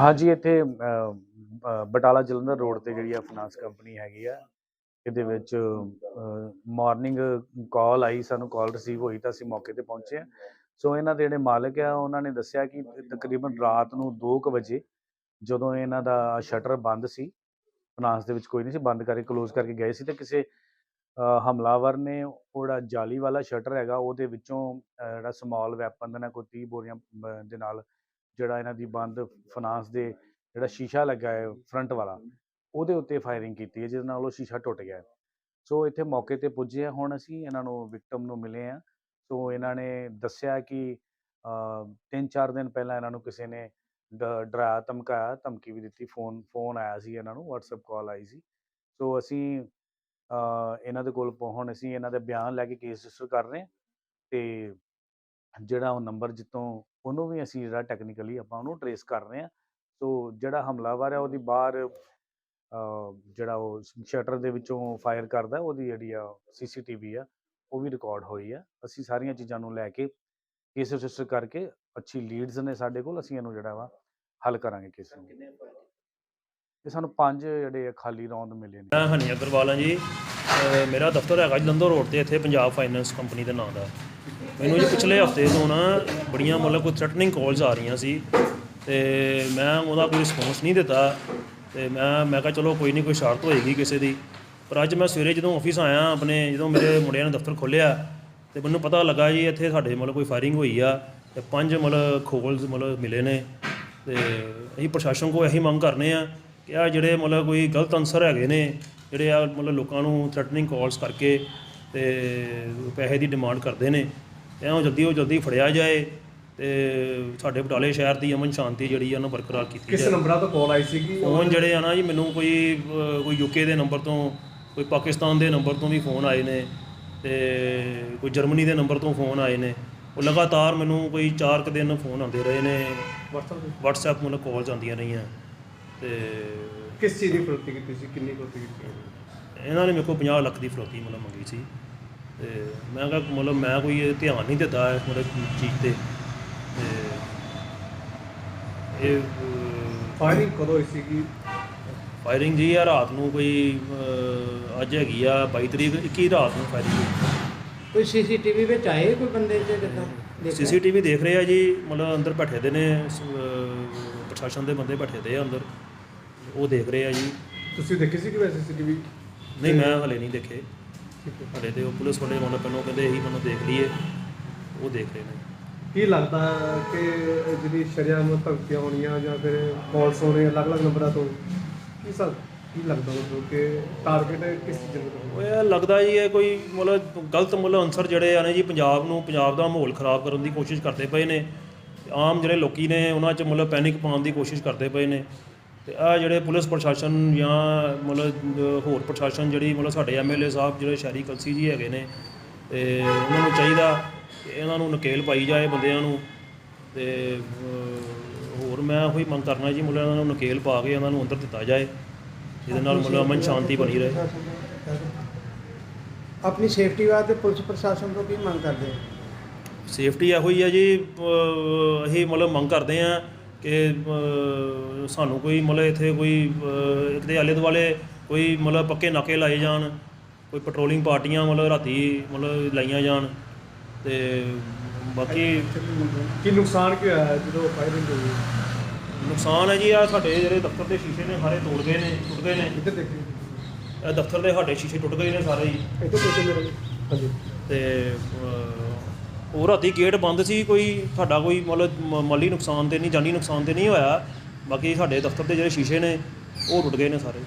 ਹਾਂਜੀ, ਇੱਥੇ ਬਟਾਲਾ ਜਲੰਧਰ ਰੋਡ ਤੇ ਜਿਹੜੀ ਆ ਫਾਈਨਾਂਸ ਕੰਪਨੀ ਹੈਗੀ ਆ, ਇਹਦੇ ਵਿੱਚ ਮਾਰਨਿੰਗ ਕਾਲ ਆਈ, ਸਾਨੂੰ ਕਾਲ ਰਿਸੀਵ ਹੋਈ ਤਾਂ ਅਸੀਂ ਮੌਕੇ ਤੇ ਪਹੁੰਚੇ ਆ। ਸੋ ਇਹਨਾਂ ਦੇ ਜਿਹੜੇ ਮਾਲਕ ਆ, ਉਹਨਾਂ ਨੇ ਦੱਸਿਆ ਕਿ ਤਕਰੀਬਨ ਰਾਤ ਨੂੰ 2:00 ਵਜੇ ਜਦੋਂ ਇਹਨਾਂ ਦਾ ਸ਼ਟਰ ਬੰਦ ਸੀ ਫਾਈਨਾਂਸ ਦੇ ਵਿੱਚ ਕੋਈ ਨਹੀਂ ਸੀ, ਬੰਦ ਕਰਕੇ ਕਲੋਜ਼ ਕਰਕੇ ਗਏ ਸੀ ਤੇ ਕਿਸੇ ਹਮਲਾਵਰ ਨੇ ਉਹ ਜਿਹੜਾ ਜਾਲੀ ਵਾਲਾ ਸ਼ਟਰ ਹੈਗਾ, ਉਹਦੇ ਵਿੱਚੋਂ ਜਿਹੜਾ ਸਮਾਲ ਵੈਪਨ ਦੇ ਨਾਲ ਕੋਈ 30 ਬੋਰੀਆਂ ਦੇ ਨਾਲ ਜਿਹੜਾ ਇਹਨਾਂ ਦੀ ਬੰਦ ਫਾਈਨਾਂਸ ਦੇ ਜਿਹੜਾ ਸ਼ੀਸ਼ਾ ਲੱਗਾ ਹੈ ਫਰੰਟ ਵਾਲਾ, ਉਹਦੇ ਉੱਤੇ ਫਾਇਰਿੰਗ ਕੀਤੀ ਹੈ ਜਿਸ ਨਾਲ ਉਹ ਸ਼ੀਸ਼ਾ ਟੁੱਟ ਗਿਆ ਸੋ ਇੱਥੇ ਮੌਕੇ ਤੇ ਪੁੱਜੇ ਆ ਹੁਣ ਅਸੀਂ, ਇਹਨਾਂ ਨੂੰ ਵਿਕਟਮ ਨੂੰ ਮਿਲੇ ਆ ਸੋ ਇਹਨਾਂ ਨੇ ਦੱਸਿਆ ਕਿ ਤਿੰਨ ਚਾਰ ਦਿਨ ਪਹਿਲਾਂ ਇਹਨਾਂ ਨੂੰ ਕਿਸੇ ਨੇ ਡਰਾਇਆ, ਧਮਕਾਇਆ, ਧਮਕੀ ਵੀ ਦਿੱਤੀ, ਫੋਨ ਫੋਨ ਆਇਆ ਸੀ ਇਹਨਾਂ ਨੂੰ, WhatsApp ਕਾਲ ਆਈ ਸੀ। ਸੋ ਅਸੀਂ ਇਹਨਾਂ ਦੇ ਕੋਲ ਪਹੁੰ- ਹੁਣ ਅਸੀਂ ਇਹਨਾਂ ਦੇ ਬਿਆਨ ਲੈ ਕੇ ਕੇਸ ਰਜਿਸਟਰ ਕਰ ਰਹੇ ਹਾਂ ਤੇ ਜਿਹੜਾ ਉਹ ਨੰਬਰ ਜਿੱਤੋਂ ਉਹਨੂੰ ਵੀ ਅਸੀਂ ਜਿਹੜਾ ਟੈਕਨੀਕਲੀ ਆਪਾਂ ਉਹਨੂੰ ਟਰੇਸ ਕਰ ਰਹੇ ਹਾਂ। ਸੋ ਜਿਹੜਾ ਹਮਲਾਵਰ ਹੈ ਉਹਦੀ ਬਾਹਰ ਜਿਹੜਾ ਉਹ ਸ਼ਟਰ ਦੇ ਵਿੱਚੋਂ ਫਾਇਰ ਕਰਦਾ ਉਹਦੀ ਜਿਹੜੀ ਆ ਸੀਸੀਟੀਵੀ ਆ ਉਹ ਵੀ ਰਿਕਾਰਡ ਹੋਈ ਆ। ਅਸੀਂ ਸਾਰੀਆਂ ਚੀਜ਼ਾਂ ਨੂੰ ਲੈ ਕੇ ਕੇਸ ਰਜਿਸਟਰ ਕਰਕੇ ਅੱਛੀ ਲੀਡਸ ਨੇ ਸਾਡੇ ਕੋਲ ਅਸੀਂ ਇਹਨੂੰ ਜਿਹੜਾ ਵਾ ਹੱਲ ਕਰਾਂਗੇ ਕੇਸ ਨੂੰ। ਇਹ ਸਾਨੂੰ ਪੰਜ ਜਿਹੜੇ ਖਾਲੀ ਰੌਂਦ ਮਿਲੇ ਨੇ। ਮੈਂ ਹਨੀ ਅਗਰਵਾਲ ਹਾਂ ਜੀ। ਮੇਰਾ ਦਫ਼ਤਰ ਹੈਗਾ ਜਲੰਧਰ ਰੋਡ ਤੇ ਇੱਥੇ ਪੰਜਾਬ ਫਾਈਨੈਂਸ ਕੰਪਨੀ ਦੇ ਨਾਂ ਦਾ। ਮੈਨੂੰ ਜੀ ਪਿਛਲੇ ਹਫ਼ਤੇ ਤੋਂ ਨਾ ਬੜੀਆਂ ਮਤਲਬ ਕੋਈ ਥ੍ਰੈਟਨਿੰਗ ਕਾਲਸ ਆ ਰਹੀਆਂ ਸੀ ਤੇ ਮੈਂ ਉਹਦਾ ਕੋਈ ਰਿਸਪੌਂਸ ਨਹੀਂ ਦਿੱਤਾ ਤੇ ਮੈਂ ਮੈਂ ਕਿਹਾ ਚਲੋ ਕੋਈ ਨਹੀਂ, ਕੋਈ ਸ਼ਰਤ ਹੋਏਗੀ ਕਿਸੇ ਦੀ। ਪਰ ਅੱਜ ਮੈਂ ਸਵੇਰੇ ਜਦੋਂ ਆਫਿਸ ਆਇਆ, ਆਪਣੇ ਜਦੋਂ ਮੇਰੇ ਮੁੰਡਿਆਂ ਨੇ ਦਫ਼ਤਰ ਖੋਲ੍ਹਿਆ ਤੇ ਮੈਨੂੰ ਪਤਾ ਲੱਗਾ ਜੀ ਇੱਥੇ ਸਾਡੇ ਮਤਲਬ ਕੋਈ ਫਾਇਰਿੰਗ ਹੋਈ ਆ ਤੇ ਪੰਜ ਮਤਲਬ ਖੋਲਸ ਮਤਲਬ ਮਿਲੇ ਨੇ ਤੇ ਅਸੀਂ ਪ੍ਰਸ਼ਾਸਨ ਕੋਲ ਇਹੀ ਮੰਗ ਕਰਨੇ ਆ ਕਿ ਆ ਜਿਹੜੇ ਮਤਲਬ ਕੋਈ ਗਲਤ ਅਨਸਰ ਹੈਗੇ ਨੇ, ਜਿਹੜੇ ਆ ਮਤਲਬ ਲੋਕਾਂ ਨੂੰ ਥ੍ਰੈਟਨਿੰਗ ਕਾਲਸ ਕਰਕੇ ਤੇ ਪੈਸੇ ਦੀ ਡਿਮਾਂਡ ਕਰਦੇ ਨੇ ਉਹ ਜਲਦੀ ਉਹ ਜਲਦੀ ਫੜਿਆ ਜਾਏ ਤੇ ਸਾਡੇ ਬਟਾਲੇ ਸ਼ਹਿਰ ਦੀ ਅਮਨ ਸ਼ਾਂਤੀ ਜਿਹੜੀ ਆ ਉਹਨੂੰ ਬਰਕਰਾਰ ਕੀਤੀ ਕਿਸ ਜਾਏ। ਨੰਬਰਾਂ ਤੋਂ ਕਾਲ ਆਈ ਸੀਗੀ? ਫੋਨ ਜਿਹੜੇ ਆ ਨਾ ਜੀ ਮੈਨੂੰ ਕੋਈ ਅਹ, ਕੋਈ ਯੂਕੇ ਦੇ ਨੰਬਰ ਤੋਂ ਕੋਈ ਪਾਕਿਸਤਾਨ ਦੇ ਨੰਬਰ ਤੋਂ ਵੀ ਫੋਨ ਆਏ ਨੇ ਤੇ ਕੋਈ ਜਰਮਨੀ ਦੇ ਨੰਬਰ ਤੋਂ ਫੋਨ ਆਏ ਨੇ। ਉਹ ਲਗਾਤਾਰ ਮੈਨੂੰ ਕੋਈ 4 ਕੁ ਦਿਨ ਫੋਨ ਆਉਂਦੇ ਰਹੇ ਨੇ। WhatsApp ਤੇ? WhatsApp ਮਤਲਬ ਕਾਲਸ ਆਉਂਦੀਆਂ ਰਹੀਆਂ। ਤੇ ਕਿਸ ਚੀਜ਼ ਦੀ ਫਰੋਤੀ ਕੀਤੀ ਸੀ? ਕਿੰਨੀ ਫਰੋਤੀ ਕੀਤੀ ਇਹਨਾਂ ਨੇ ਮੇਰੇ ਕੋਲ 50 ਲੱਖ ਦੀ ਫਰੋਤੀ ਮਤਲਬ ਮੰਗੀ ਸੀ। ਤੇ ਮੈਂ ਕਿਹਾ ਮਤਲਬ ਮੈਂ ਕੋਈ ਇਹ ਧਿਆਨ ਨਹੀਂ ਦਿੱਤਾ ਇਸ ਮਤਲਬ ਚੀਜ਼ ਤੇ ਤੇ ਇਹ ਫਾਇਰਿੰਗ ਕਦੋਂ ਹੋਈ ਸੀਗੀ? ਫਾਇਰਿੰਗ ਜੀ ਆ ਰਾਤ ਨੂੰ ਕੋਈ ਅਹ, ਅੱਜ ਹੈਗੀ ਆ 22 ਤਰੀਕ 21 ਰਾਤ ਨੂੰ ਫਾਇਰਿੰਗ ਹੋਈ। ਕੋਈ ਸੀਸੀਟੀਵੀ ਵਿੱਚ ਆਏ ਕੋਈ ਬੰਦੇ ਚ ਕਿਦਾਂ ਸੀਸੀਟੀਵੀ ਦੇਖ ਰਹੇ ਆ ਜੀ ਮਤਲਬ ਅੰਦਰ ਬੈਠੇ ਦੇ ਨੇ ਸ- ਅਹ, ਪ੍ਰਸ਼ਾਸਨ ਦੇ ਬੰਦੇ ਬੈਠੇ ਦੇ ਆ ਅੰਦਰ। ਉਹ ਦੇਖ ਰਹੇ ਆ ਜੀ। ਤੁਸੀਂ ਦੇਖੀ ਸੀ ਕਿ ਵੈਸੇ ਸੀਸੀਟੀਵੀ? ਨਹੀਂ ਮੈਂ ਹਲੇ ਨਹੀਂ ਦੇਖੇ। ਹਲੇ ਤੇ ਉਹ ਪੁਲਿਸ ਵਾਲੇ ਮਤਲਬ ਪਹਿਲਾਂ ਕਹਿੰਦੇ ਇਹੀ ਮੈਨੂੰ ਦੇਖ ਲਈਏ। ਉਹ ਦੇਖ ਰਹੇ ਨੇ। ਕੀ ਲੱਗਦਾ ਕਿ ਜਿਹੜੀ ਸ਼ਰਿਆਮ ਧਮਕੀਆਂ ਹੋਣੀਆਂ ਜਾਂ ਫਿਰ ਕਾਲਸ ਹੋਣੇ ਅਲੱਗ-ਅਲੱਗ ਨੰਬਰਾਂ ਤੋਂ ਕੀ ਸਰ ਕੀ ਲੱਗਦਾ ਤੁਹਾਨੂੰ ਕਿ ਟਾਰਗੇਟ ਕਿਸ ਚੀਜ਼ ਦਾ ਉਹ ਇਹ ਲੱਗਦਾ ਜੀ ਇਹ ਕੋਈ ਮਤਲਬ ਗਲਤ ਮਤਲਬ ਅਨਸਰ ਜਿਹੜੇ ਆ ਨੇ ਜੀ ਪੰਜਾਬ ਨੂੰ ਪੰਜਾਬ ਦਾ ਮਾਹੌਲ ਖਰਾਬ ਕਰਨ ਦੀ ਕੋਸ਼ਿਸ਼ ਕਰਦੇ ਪਏ ਨੇ। ਆਮ ਜਿਹੜੇ ਲੋਕੀ ਨੇ ਉਹਨਾਂ 'ਚ ਮਤਲਬ ਪੈਨਿਕ ਪਾਉਣ ਦੀ ਕੋਸ਼ਿਸ਼ ਕਰਦੇ ਪਏ ਨੇ। ਤੇ ਆ ਜਿਹੜੇ ਪੁਲਿਸ ਪ੍ਰਸ਼ਾਸਨ ਜਾਂ ਮਤਲਬ ਹੋਰ ਪ੍ਰਸ਼ਾਸਨ ਜਿਹੜੀ ਮਤਲਬ ਸਾਡੇ ਐਮਐਲਏ ਸਾਹਿਬ ਜਿਹੜੇ ਸ਼ਹਿਰੀ ਕਲਸੀ ਜੀ ਹੈਗੇ ਨੇ ਤੇ ਉਹਨਾਂ ਨੂੰ ਚਾਹੀਦਾ ਕਿ ਇਹਨਾਂ ਨੂੰ ਨਕੇਲ ਪਾਈ ਜਾਏ ਬੰਦਿਆਂ ਨੂੰ। ਤੇ ਹੋਰ ਮੈਂ ਉਹੀ ਮੰਗ ਕਰਨਾ ਜੀ ਮਤਲਬ ਇਹਨਾਂ ਨੂੰ ਨਕੇਲ ਪਾ ਕੇ ਇਹਨਾਂ ਨੂੰ ਅੰਦਰ ਦਿੱਤਾ ਜਾਏ ਜਿਹਦੇ ਨਾਲ ਮਤਲਬ ਅਮਨ ਸ਼ਾਂਤੀ ਬਣੀ ਰਹੇ। ਆਪਣੀ ਸੇਫਟੀ ਵਾਸਤੇ ਪੁਲਿਸ ਪ੍ਰਸ਼ਾਸਨ ਤੋਂ ਕੀ ਮੰਗ ਕਰਦੇ ਸੇਫਟੀ ਇਹੋ ਹੀ ਹੈ ਜੀ ਅਸੀਂ ਮਤਲਬ ਮੰਗ ਕਰਦੇ ਆ ਕਿ ਸਾਨੂੰ ਕੋਈ ਮਤਲਬ ਇੱਥੇ ਕੋਈ ਇੱਕ ਦੇ ਆਲੇ ਦੁਆਲੇ ਕੋਈ ਮਤਲਬ ਪੱਕੇ ਨਾਕੇ ਲਾਏ ਜਾਣ ਕੋਈ ਪੈਟਰੋਲਿੰਗ ਪਾਰਟੀਆਂ ਮਤਲਬ ਰਾਤੀ ਮਤਲਬ ਲਾਈਆਂ ਜਾਣ ਤੇ ਬਾਕੀ ਕੀ ਨੁਕਸਾਨ ਕੀ ਹੋਇਆ ਜਦੋਂ ਫਾਇਰਿੰਗ ਹੋਈ? ਨੁਕਸਾਨ ਹੈ ਜੀ ਆ ਸਾਡੇ ਜਿਹੜੇ ਦਫ਼ਤਰ ਦੇ ਸ਼ੀਸ਼ੇ ਨੇ ਸਾਰੇ ਤੋੜ ਗਏ ਨੇ ਟੁੱਟ ਗਏ ਨੇ। ਇੱਧਰ ਦੇਖੀ? ਇਹ ਦਫ਼ਤਰ ਦੇ ਸਾਡੇ ਸ਼ੀਸ਼ੇ ਟੁੱਟ ਗਏ ਨੇ ਸਾਰੇ ਹੀ। ਇੱਧਰ ਦੇਖੋ ਮੇਰੇ। ਹਾਂਜੀ ਤੇ ਉਹ ਰਾਤੀ ਗੇਟ ਬੰਦ ਸੀ, ਕੋਈ ਸਾਡਾ ਕੋਈ ਮਤਲਬ ਮ- ਮਾਲੀ ਨੁਕਸਾਨ ਤੇ ਨਹੀਂ, ਜਾਨੀ ਨੁਕਸਾਨ ਤੇ ਨਹੀਂ ਹੋਇਆ। ਬਾਕੀ ਸਾਡੇ ਦਫ਼ਤਰ ਦੇ ਜਿਹੜੇ ਸ਼ੀਸ਼ੇ ਨੇ, ਉਹ ਟੁੱਟ ਗਏ ਨੇ ਸਾਰੇ।